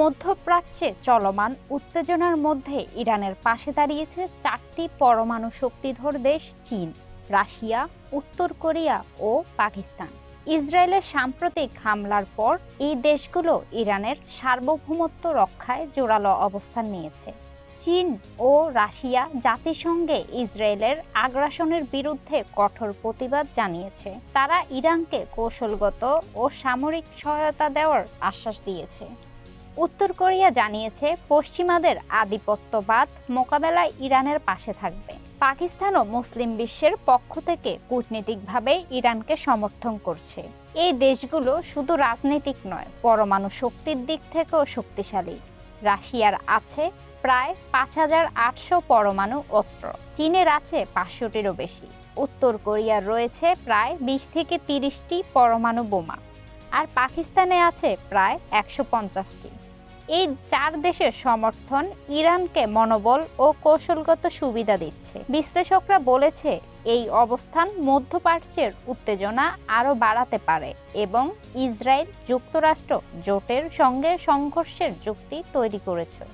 মধ্যপ্রাচ্যে চলমান উত্তেজনার মধ্যে ইরানের পাশে দাঁড়িয়েছে চারটি পরমাণু শক্তিধর দেশ, চীন, রাশিয়া, উত্তর কোরিয়া ও পাকিস্তান। ইসরায়েলের সাম্প্রতিক হামলার পর এই দেশগুলো ইরানের সার্বভৌমত্ব রক্ষায় জোরালো অবস্থান নিয়েছে। চীন ও রাশিয়া জাতিসংঘে ইসরায়েলের আগ্রাসনের বিরুদ্ধে কঠোর প্রতিবাদ জানিয়েছে। তারা ইরানকে কৌশলগত ও সামরিক সহায়তা দেওয়ার আশ্বাস দিয়েছে। উত্তর কোরিয়া জানিয়েছে পশ্চিমাদের আধিপত্যবাদ মোকাবেলায় ইরানের পাশে থাকবে। পাকিস্তানও মুসলিম বিশ্বের পক্ষ থেকে কূটনীতিকভাবে ইরানকে সমর্থন করছে। এই দেশগুলো শুধু রাজনৈতিক নয়, পরমাণু শক্তির দিক থেকেও শক্তিশালী। রাশিয়ার আছে প্রায় পাঁচ হাজার আটশো পরমাণু অস্ত্র। চীনের আছে পাঁচশোটিরও বেশি। উত্তর কোরিয়ার রয়েছে প্রায় বিশ থেকে তিরিশটি পরমাণু বোমা। আর পাকিস্তানে আছে প্রায় একশো পঞ্চাশটি। এই চার দেশের সমর্থন ইরানকে মনোবল ও কৌশলগত সুবিধা দিচ্ছে। বিশ্লেষকরা বলেছে, এই অবস্থান মধ্যপ্রাচ্যের উত্তেজনা আরও বাড়াতে পারে এবং ইসরায়েল যুক্তরাষ্ট্র জোটের সঙ্গে সংঘর্ষের যুক্তি তৈরি করেছে।